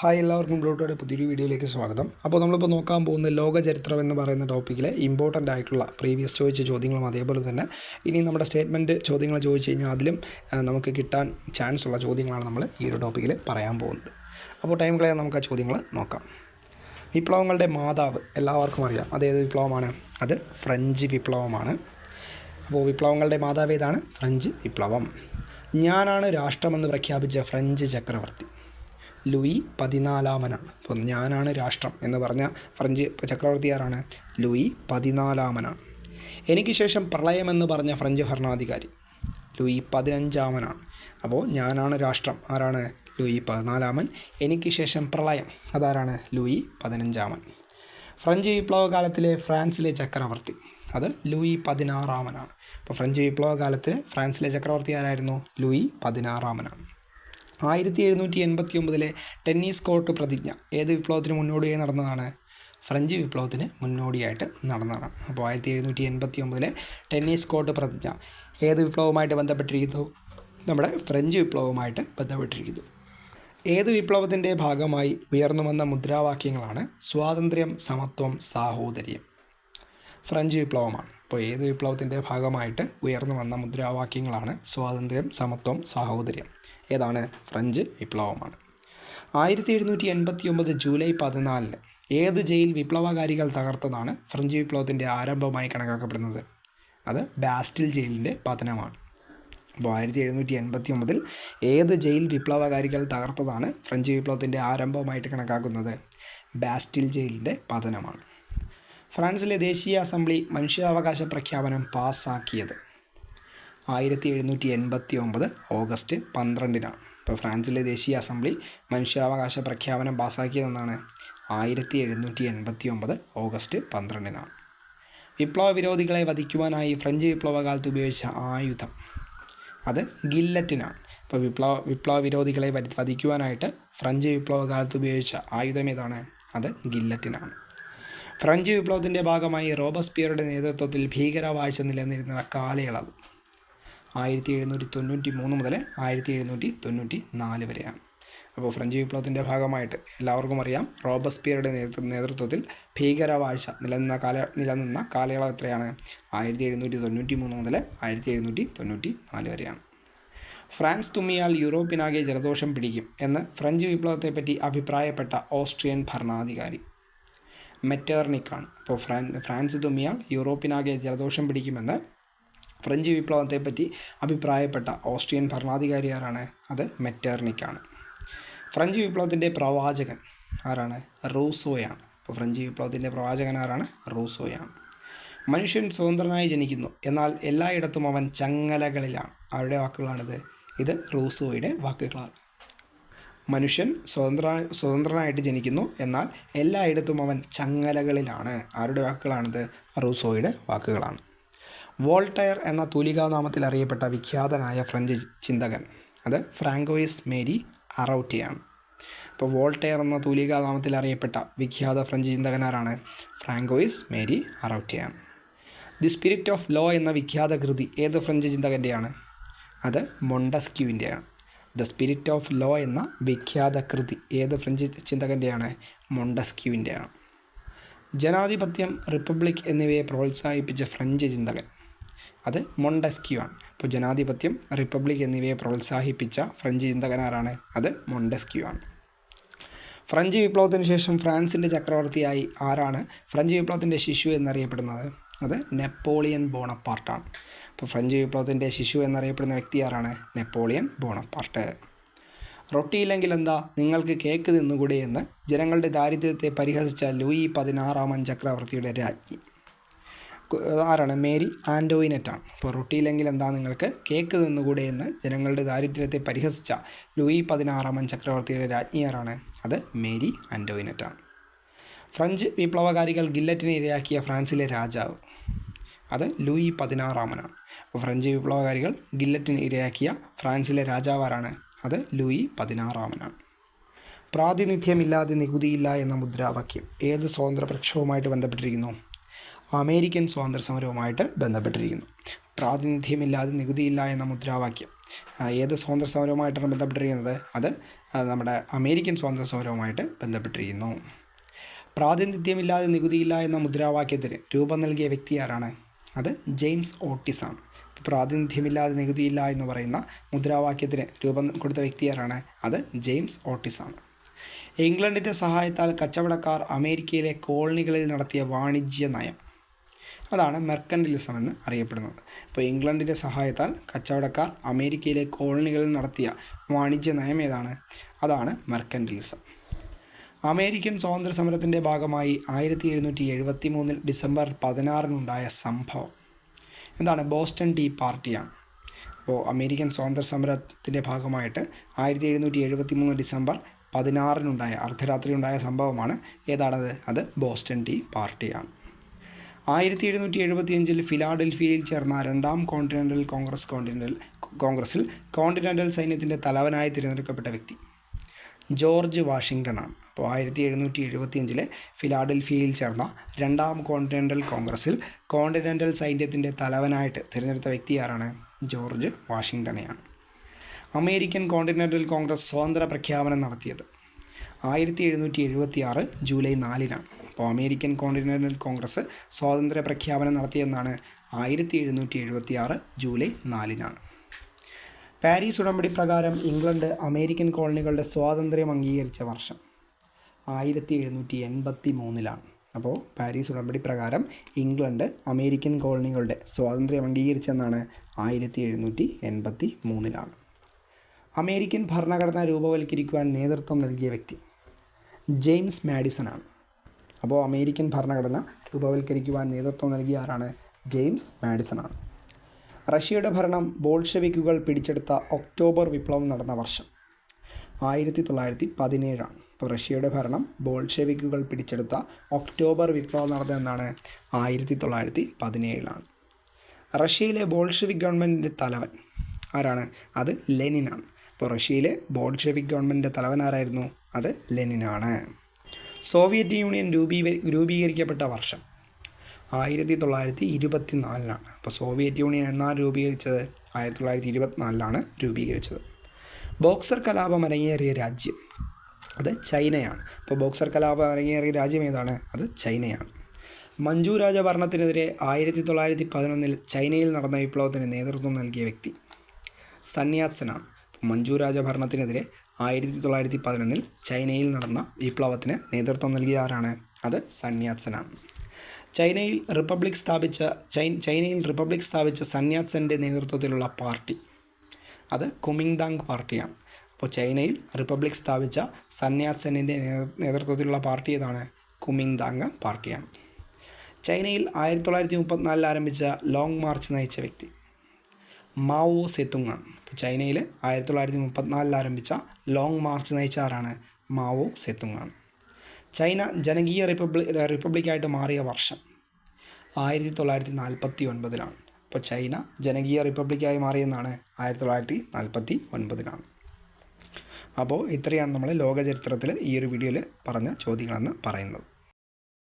Hi എല്ലാവർക്കും ബ്ലൂട്ടോയുടെ പുതിയൊരു വീഡിയോയിലേക്ക് സ്വാഗതം. അപ്പോൾ നമ്മളിപ്പോൾ നോക്കാൻ പോകുന്ന ലോക ചരിത്രം എന്ന് പറയുന്ന ടോപ്പിക്കിലെ ഇമ്പോർട്ടന്റ് ആയിട്ടുള്ള പ്രീവിയസ് ചോദിച്ച ചോദ്യങ്ങളും അതേപോലെ തന്നെ ഇനി നമ്മുടെ സ്റ്റേറ്റ്മെന്റ് ചോദ്യങ്ങൾ ചോദിച്ചു കഴിഞ്ഞാൽ അതിലും നമുക്ക് കിട്ടാൻ ചാൻസ് ഉള്ള ചോദ്യങ്ങളാണ് നമ്മൾ ഈ ഒരു ടോപ്പിക്കിൽ പറയാൻ പോകുന്നത്. അപ്പോൾ ടൈം കളയാൻ നമുക്ക് ആ ചോദ്യങ്ങൾ നോക്കാം. വിപ്ലവങ്ങളുടെ മാതാവ് എല്ലാവർക്കും അറിയാം. അതേത് വിപ്ലവമാണ്? അത് ഫ്രഞ്ച് വിപ്ലവമാണ്. അപ്പോൾ വിപ്ലവങ്ങളുടെ മാതാവ് ഏതാണ്? ഫ്രഞ്ച് വിപ്ലവം. ഞാനാണ് രാഷ്ട്രമെന്ന് പ്രഖ്യാപിച്ച ഫ്രഞ്ച് ചക്രവർത്തി. ലൂയി പതിനാലാമനാണ്. അപ്പോൾ ഞാനാണ് രാഷ്ട്രം എന്ന് പറഞ്ഞ ഫ്രഞ്ച് ചക്രവർത്തി ആരാണ് ലൂയി പതിനാലാമനാണ്. എനിക്ക് ശേഷം പ്രളയമെന്ന് പറഞ്ഞ ഫ്രഞ്ച് ഭരണാധികാരി ലൂയി പതിനഞ്ചാമനാണ്. അപ്പോൾ ഞാനാണ് രാഷ്ട്രം. ആരാണ്? ലൂയി പതിനാലാമൻ. എനിക്ക് ശേഷം പ്രളയം. അതാരാണ്? ലൂയി പതിനഞ്ചാമൻ. ഫ്രഞ്ച് വിപ്ലവകാലത്തിലെ ഫ്രാൻസിലെ ചക്രവർത്തി. അത് ലൂയി പതിനാറാമനാണ്. അപ്പോൾ ഫ്രഞ്ച് വിപ്ലവ കാലത്ത് ഫ്രാൻസിലെ ചക്രവർത്തി ആരായിരുന്നു? ലൂയി പതിനാറാമനാണ്. ആയിരത്തി എഴുന്നൂറ്റി എൺപത്തി ഒമ്പതിലെ ടെന്നീസ് കോർട്ട് പ്രതിജ്ഞ ഏത് വിപ്ലവത്തിന് മുന്നോടിയായി നടന്നതാണ്? ഫ്രഞ്ച് വിപ്ലവത്തിന് മുന്നോടിയായിട്ട് നടന്നതാണ്. അപ്പോൾ ആയിരത്തി എഴുന്നൂറ്റി എൺപത്തി ഒമ്പതിലെ ടെന്നീസ് കോർട്ട് പ്രതിജ്ഞ ഏത് വിപ്ലവവുമായിട്ട് ബന്ധപ്പെട്ടിരിക്കുന്നു? നമ്മുടെ ഫ്രഞ്ച് വിപ്ലവവുമായിട്ട് ബന്ധപ്പെട്ടിരിക്കുന്നു. ഏത് വിപ്ലവത്തിന്റെ ഭാഗമായി ഉയർന്നു വന്ന മുദ്രാവാക്യങ്ങളാണ് സ്വാതന്ത്ര്യം സമത്വം സാഹോദര്യം? ഫ്രഞ്ച് വിപ്ലവമാണ്. അപ്പോൾ ഏത് വിപ്ലവത്തിന്റെ ഭാഗമായിട്ട് ഉയർന്നു വന്ന മുദ്രാവാക്യങ്ങളാണ് സ്വാതന്ത്ര്യം സമത്വം സാഹോദര്യം? ഏതാണ്? ഫ്രഞ്ച് വിപ്ലവമാണ്. ആയിരത്തി എഴുന്നൂറ്റി എൺപത്തി ഒമ്പത് ജൂലൈ പതിനാലിന് ഏത് ജയിൽ വിപ്ലവകാരികൾ തകർത്തതാണ് ഫ്രഞ്ച് വിപ്ലവത്തിന്റെ ആരംഭമായി കണക്കാക്കപ്പെടുന്നത്? അത് ബാസ്റ്റിൽ ജയിലിന്റെ പതനമാണ്. അപ്പോൾ ആയിരത്തി എഴുന്നൂറ്റി എൺപത്തി ഒമ്പതിൽ ഏത് ജയിൽ വിപ്ലവകാരികൾ തകർത്തതാണ് ഫ്രഞ്ച് വിപ്ലവത്തിന്റെ ആരംഭമായിട്ട് കണക്കാക്കുന്നത്? ബാസ്റ്റിൽ ജയിലിന്റെ പതനമാണ്. ഫ്രാൻസിലെ ദേശീയ അസംബ്ലി മനുഷ്യാവകാശ പ്രഖ്യാപനം പാസ്സാക്കിയത് ആയിരത്തി എഴുന്നൂറ്റി എൺപത്തി ഒമ്പത് ഓഗസ്റ്റ് പന്ത്രണ്ടിനാണ്. ഇപ്പോൾ ഫ്രാൻസിലെ ദേശീയ അസംബ്ലി മനുഷ്യാവകാശ പ്രഖ്യാപനം പാസ്സാക്കിയതെന്നാണ് ആയിരത്തി എഴുന്നൂറ്റി എൺപത്തി ഒമ്പത് ഓഗസ്റ്റ് പന്ത്രണ്ടിനാണ്. വിപ്ലവ വിരോധികളെ വധിക്കുവാനായി ഫ്രഞ്ച് വിപ്ലവകാലത്ത് ഉപയോഗിച്ച ആയുധം അത് ഗില്ലറ്റിനാണ്. ഇപ്പോൾ വിപ്ലവ വിപ്ലവ വിരോധികളെ വരി- വധിക്കുവാനായിട്ട് ഫ്രഞ്ച് വിപ്ലവകാലത്ത് ഉപയോഗിച്ച ആയുധം ഏതാണ്? അത് ഗില്ലറ്റിനാണ്. ഫ്രഞ്ച് വിപ്ലവത്തിന്റെ ഭാഗമായി റോബസ്പിയറുടെ നേതൃത്വത്തിൽ ഭീകരവാഴ്ച നിലനിന്നിരുന്ന കാലയളവ്. ആയിരത്തി എഴുന്നൂറ്റി തൊണ്ണൂറ്റി മൂന്ന് മുതൽ ആയിരത്തി എഴുന്നൂറ്റി തൊണ്ണൂറ്റി നാല് വരെയാണ്. അപ്പോൾ ഫ്രഞ്ച് വിപ്ലവത്തിന്റെ ഭാഗമായിട്ട് എല്ലാവർക്കും അറിയാം റോബസ്പിയറുടെ നേതൃത്വത്തിൽ ഭീകരവാഴ്ച നിലനിന്ന കാല നിലനിന്ന കാലയളവ് എത്രയാണ്? ആയിരത്തി എഴുന്നൂറ്റി തൊണ്ണൂറ്റി മൂന്ന് മുതൽ ആയിരത്തി എഴുന്നൂറ്റി തൊണ്ണൂറ്റി നാല് വരെയാണ്. ഫ്രാൻസ് തുമ്മിയാൽ യൂറോപ്പിനാകെ ജലദോഷം പിടിക്കും എന്ന് ഫ്രഞ്ച് വിപ്ലവത്തെപ്പറ്റി അഭിപ്രായപ്പെട്ട ഓസ്ട്രിയൻ ഭരണാധികാരി മെറ്റേർണിക്കാണ്. അപ്പോൾ ഫ്രാൻ ഫ്രാൻസ് തുമ്മിയാൽ യൂറോപ്പിനാകെ ജലദോഷം പിടിക്കുമെന്ന് ഫ്രഞ്ച് വിപ്ലവത്തെപ്പറ്റി അഭിപ്രായപ്പെട്ട ഓസ്ട്രിയൻ ഭരണാധികാരി ആരാണ് അത് മെറ്റേർണിക്കാണ്. ഫ്രഞ്ച് വിപ്ലവത്തിന്റെ പ്രവാചകൻ ആരാണ്? റൂസോയാണ്. അപ്പോൾ ഫ്രഞ്ച് വിപ്ലവത്തിന്റെ പ്രവാചകൻ ആരാണ്? റൂസോയാണ്. മനുഷ്യൻ സ്വതന്ത്രനായി ജനിക്കുന്നു. എന്നാൽ എല്ലായിടത്തും അവൻ ചങ്ങലകളിലാണ്. ആരുടെ വാക്കുകളാണിത്? ഇത് റൂസോയുടെ വാക്കുകളാണ്. മനുഷ്യൻ സ്വതന്ത്ര സ്വതന്ത്രനായിട്ട് ജനിക്കുന്നു. എന്നാൽ എല്ലായിടത്തും അവൻ ചങ്ങലകളിലാണ്. ആരുടെ വാക്കുകളാണിത്? റൂസോയുടെ വാക്കുകളാണ്. വോൾട്ടയർ എന്ന തൂലികാനാമത്തിൽ അറിയപ്പെട്ട വിഖ്യാതനായ ഫ്രഞ്ച് ചിന്തകൻ അത് ഫ്രാങ്കോയിസ് മേരി അറൌട്ടിയാണ് അപ്പോൾ വോൾട്ടയർ എന്ന തൂലികാനാമത്തിൽ അറിയപ്പെട്ട വിഖ്യാത ഫ്രഞ്ച് ചിന്തകനാരാണ് ഫ്രാങ്കോയിസ് മേരി അറൌട്ടിയാണ് ദി സ്പിരിറ്റ് ഓഫ് ലോ എന്ന വിഖ്യാത കൃതി ഏത് ഫ്രഞ്ച് ചിന്തകന്റെയാണ് അത് മൊണ്ടസ്ക്യൂവിന്റെയാണ് ദ സ്പിരിറ്റ് ഓഫ് ലോ എന്ന വിഖ്യാത കൃതി ഏത് ഫ്രഞ്ച് ചിന്തകന്റെയാണ് മൊണ്ടസ്ക്യൂവിന്റെയാണ് ജനാധിപത്യം റിപ്പബ്ലിക് എന്നിവയെ പ്രോത്സാഹിപ്പിച്ച ഫ്രഞ്ച് ചിന്തകൻ. അത് മൊണ്ടസ്ക്യൂ ആണ് അപ്പോൾ ജനാധിപത്യം റിപ്പബ്ലിക് എന്നിവയെ പ്രോത്സാഹിപ്പിച്ച ഫ്രഞ്ച് ചിന്തകനാരാണ് അത് മൊണ്ടസ്ക്യൂ ആണ് ഫ്രഞ്ച് വിപ്ലവത്തിന് ശേഷം ഫ്രാൻസിന്റെ ചക്രവർത്തിയായി ആരാണ് ഫ്രഞ്ച് വിപ്ലവത്തിന്റെ ശിശു എന്നറിയപ്പെടുന്നത്? അത് നെപ്പോളിയൻ ബോണപ്പാർട്ടാണ്. അപ്പോൾ ഫ്രഞ്ച് വിപ്ലവത്തിന്റെ ശിശു എന്നറിയപ്പെടുന്ന വ്യക്തി ആരാണ്? Napoleon Bonaparte. റൊട്ടിയില്ലെങ്കിൽ എന്താ? നിങ്ങൾക്ക് കേക്ക് തിന്നുകൂടെ എന്ന് ജനങ്ങളുടെ ദാരിദ്ര്യത്തെ പരിഹസിച്ച ലൂയി പതിനാറാമൻ ചക്രവർത്തിയുടെ രാജ്ഞി. ആരാണ്? മേരി ആൻഡോയിനറ്റാണ്. അപ്പോൾ റൊട്ടിയില്ലെങ്കിൽ എന്താ നിങ്ങൾക്ക്? കേക്ക് തിന്നുകൂടെ എന്ന് ജനങ്ങളുടെ ദാരിദ്ര്യത്തെ പരിഹസിച്ച ലൂയി പതിനാറാമൻ ചക്രവർത്തിയുടെ രാജ്ഞിയാരാണ് അത് മേരി ആൻഡോയിനറ്റാണ്. ഫ്രഞ്ച് വിപ്ലവകാരികൾ ഗില്ലറ്റിന് ഇരയാക്കിയ ഫ്രാൻസിലെ രാജാവ് അത് ലൂയി പതിനാറാമനാണ്. ഫ്രഞ്ച് വിപ്ലവകാരികൾ ഗില്ലറ്റിന് ഇരയാക്കിയ ഫ്രാൻസിലെ രാജാവ് ആരാണ്? അത് ലൂയി പതിനാറാമനാണ്. പ്രാതിനിധ്യമില്ലാതെ നികുതിയില്ല എന്ന മുദ്രാവാക്യം ഏത് സ്വതന്ത്ര പ്രക്ഷോഭവുമായിട്ട് ബന്ധപ്പെട്ടിരിക്കുന്നു? അമേരിക്കൻ സ്വാതന്ത്ര്യ സമരവുമായിട്ട് ബന്ധപ്പെട്ടിരിക്കുന്നു. പ്രാതിനിധ്യമില്ലാതെ നികുതിയില്ല എന്ന മുദ്രാവാക്യം. ഏത് സ്വാതന്ത്ര്യ സമരവുമായിട്ടാണ് ബന്ധപ്പെട്ടിരിക്കുന്നത്? അത് നമ്മുടെ അമേരിക്കൻ സ്വാതന്ത്ര്യ സമരവുമായിട്ട് ബന്ധപ്പെട്ടിരിക്കുന്നു. പ്രാതിനിധ്യമില്ലാതെ നികുതിയില്ല എന്ന മുദ്രാവാക്യത്തിന് രൂപം നൽകിയ വ്യക്തി ആരാണ്? അത് ജെയിംസ് ഓട്ടിസാണ് പ്രാതിനിധ്യമില്ലാതെ നികുതിയില്ല എന്ന് പറയുന്ന മുദ്രാവാക്യത്തിന് രൂപം കൊടുത്ത വ്യക്തി ആരാണ്? അത് ജെയിംസ് ഓട്ടിസാണ് ഇംഗ്ലണ്ടിന്റെ സഹായത്താൽ കച്ചവടക്കാർ അമേരിക്കയിലെ കോളനികളിൽ നടത്തിയ വാണിജ്യ നയം. അതാണ് മെർക്കൻഡലിസം എന്ന് അറിയപ്പെടുന്നത്. ഇപ്പോൾ ഇംഗ്ലണ്ടിന്റെ സഹായത്താൽ കച്ചവടക്കാർ അമേരിക്കയിലെ കോളനികളിൽ നടത്തിയ വാണിജ്യ നയം ഏതാണ്? അതാണ് മെർക്കൻഡലിസം അമേരിക്കൻ സ്വാതന്ത്ര്യ സമരത്തിന്റെ ഭാഗമായി ആയിരത്തി എഴുന്നൂറ്റി എഴുപത്തി മൂന്നിൽ ഡിസംബർ പതിനാറിനുണ്ടായ സംഭവം. എന്താണ്? ബോസ്റ്റൺ ടീ പാർട്ടിയാണ്. അപ്പോൾ അമേരിക്കൻ സ്വാതന്ത്ര്യ സമരത്തിന്റെ ഭാഗമായിട്ട് ആയിരത്തി എഴുന്നൂറ്റി എഴുപത്തി മൂന്ന് ഡിസംബർ പതിനാറിനുണ്ടായ അർദ്ധരാത്രി ഉണ്ടായ സംഭവമാണ്. ഏതാണത്? അത് ബോസ്റ്റൺ ടീ പാർട്ടിയാണ്. ആയിരത്തി എഴുന്നൂറ്റി എഴുപത്തിയഞ്ചിൽ ഫിലാഡൽഫിയയിൽ ചേർന്ന രണ്ടാം കോണ്ടിനെന്റൽ കോൺഗ്രസ് കോണ്ടിനെന്റൽ കോൺഗ്രസിൽ കോണ്ടിനെന്റൽ സൈന്യത്തിന്റെ തലവനായി തിരഞ്ഞെടുക്കപ്പെട്ട വ്യക്തി. ജോർജ് വാഷിങ്ടൺ ആണ് അപ്പോൾ ആയിരത്തി എഴുന്നൂറ്റി എഴുപത്തിയഞ്ചിലെ ഫിലാഡൽഫിയയിൽ ചേർന്ന രണ്ടാം കോണ്ടിനെന്റൽ കോൺഗ്രസിൽ കോണ്ടിനെന്റൽ സൈന്യത്തിന്റെ തലവനായിട്ട് തിരഞ്ഞെടുത്ത വ്യക്തി ആരാണ്? ജോർജ് വാഷിങ്ടണെയാണ് അമേരിക്കൻ കോണ്ടിനെന്റൽ കോൺഗ്രസ് സ്വതന്ത്ര പ്രഖ്യാപനം നടത്തിയത് ആയിരത്തി എഴുന്നൂറ്റി എഴുപത്തി ആറ് ജൂലൈ നാലിനാണ്. അപ്പോൾ അമേരിക്കൻ കോണ്ടിനെന്റൽ കോൺഗ്രസ് സ്വാതന്ത്ര്യ പ്രഖ്യാപനം നടത്തിയെന്നാണ് ആയിരത്തി എഴുന്നൂറ്റി എഴുപത്തി ആറ് ജൂലൈ നാലിനാണ്. പാരീസ് ഉടമ്പടി പ്രകാരം ഇംഗ്ലണ്ട് അമേരിക്കൻ കോളനികളുടെ സ്വാതന്ത്ര്യം അംഗീകരിച്ച വർഷം ആയിരത്തി എഴുന്നൂറ്റി എൺപത്തി മൂന്നിലാണ് അപ്പോൾ പാരീസ് ഉടമ്പടി പ്രകാരം ഇംഗ്ലണ്ട് അമേരിക്കൻ കോളനികളുടെ സ്വാതന്ത്ര്യം അംഗീകരിച്ചെന്നാണ് ആയിരത്തി എഴുന്നൂറ്റി എൺപത്തി മൂന്നിലാണ് അമേരിക്കൻ ഭരണഘടന രൂപവൽക്കരിക്കുവാൻ നേതൃത്വം നൽകിയ വ്യക്തി ജെയിംസ് മാഡിസൺ ആണ് അപ്പോൾ അമേരിക്കൻ ഭരണഘടന രൂപവൽക്കരിക്കുവാൻ നേതൃത്വം നൽകിയ ആരാണ്? ജെയിംസ് മാഡിസൺ ആണ് റഷ്യയുടെ ഭരണം ബോൾഷെവിക്കുകൾ പിടിച്ചെടുത്ത ഒക്ടോബർ വിപ്ലവം നടന്ന വർഷം ആയിരത്തി തൊള്ളായിരത്തി പതിനേഴാണ് ഇപ്പോൾ റഷ്യയുടെ ഭരണം ബോൾഷെവിക്കുകൾ പിടിച്ചെടുത്ത ഒക്ടോബർ വിപ്ലവം നടന്നതെന്നാണ് ആയിരത്തി തൊള്ളായിരത്തി പതിനേഴിലാണ് റഷ്യയിലെ ബോൾഷെവിക് ഗവൺമെന്റിന്റെ തലവൻ ആരാണ്? അത് ലെനിനാണ്. അപ്പോൾ റഷ്യയിലെ ബോൾഷെവിക് ഗവൺമെന്റിന്റെ തലവൻ ആരായിരുന്നു? അത് ലെനിനാണ്. സോവിയറ്റ് യൂണിയൻ രൂപീ രൂപീകരിക്കപ്പെട്ട വർഷം ആയിരത്തി തൊള്ളായിരത്തി ഇരുപത്തി നാലിലാണ് അപ്പോൾ സോവിയറ്റ് യൂണിയൻ എന്നാണ് രൂപീകരിച്ചത് ആയിരത്തി തൊള്ളായിരത്തി ഇരുപത്തിനാലിലാണ് രൂപീകരിച്ചത്. ബോക്സർ കലാപം അരങ്ങേറിയ രാജ്യം അത് ചൈനയാണ്. അപ്പോൾ ബോക്സർ കലാപം അരങ്ങേറിയ രാജ്യം ഏതാണ്? അത് ചൈനയാണ്. മഞ്ജു രാജ ഭരണത്തിനെതിരെ ആയിരത്തി തൊള്ളായിരത്തി പതിനൊന്നിൽ ചൈനയിൽ നടന്ന വിപ്ലവത്തിന് നേതൃത്വം നൽകിയ വ്യക്തി സന്യാസനാണ്. മഞ്ജു രാജ ഭരണത്തിനെതിരെ ആയിരത്തി തൊള്ളായിരത്തി പതിനൊന്നിൽ ചൈനയിൽ നടന്ന വിപ്ലവത്തിന് നേതൃത്വം നൽകിയ ആരാണ്? അത് സന്യാസനാണ് ചൈനയിൽ റിപ്പബ്ലിക് സ്ഥാപിച്ച ചൈനയിൽ റിപ്പബ്ലിക് സ്ഥാപിച്ച സന്യാസന്റെ നേതൃത്വത്തിലുള്ള പാർട്ടി. അത് കുമിങ്താങ് പാർട്ടിയാണ്. അപ്പോൾ ചൈനയിൽ റിപ്പബ്ലിക് സ്ഥാപിച്ച സന്യാസനിന്റെ നേതൃത്വത്തിലുള്ള പാർട്ടി ഏതാണ്? കുമിങ്താങ് പാർട്ടിയാണ്. ചൈനയിൽ ആയിരത്തി തൊള്ളായിരത്തി മുപ്പത്തിനാലിൽ ആരംഭിച്ച ലോങ് മാർച്ച് നയിച്ച വ്യക്തി. മാവോ സെത്തുങ് ആണ് ഇപ്പോൾ ചൈനയിൽ ആയിരത്തി തൊള്ളായിരത്തി മുപ്പത്തിനാലിൽ ആരംഭിച്ച ലോങ് മാർച്ച് നയിച്ച ആരാണ്? മാവോ സെത്തുങ് ആണ് ചൈന ജനകീയ റിപ്പബ്ലിക് റിപ്പബ്ലിക്കായിട്ട് മാറിയ വർഷം ആയിരത്തി തൊള്ളായിരത്തി നാൽപ്പത്തി ഒൻപതിലാണ് ഇപ്പോൾ ചൈന ജനകീയ റിപ്പബ്ലിക്കായി മാറിയെന്നാണ് ആയിരത്തി തൊള്ളായിരത്തി നാൽപ്പത്തി ഒൻപതിലാണ് അപ്പോൾ ഇത്രയാണ് നമ്മൾ ലോക ചരിത്രത്തിൽ ഈ ഒരു വീഡിയോയിൽ പറഞ്ഞ ചോദ്യങ്ങളെന്ന് പറയുന്നത്.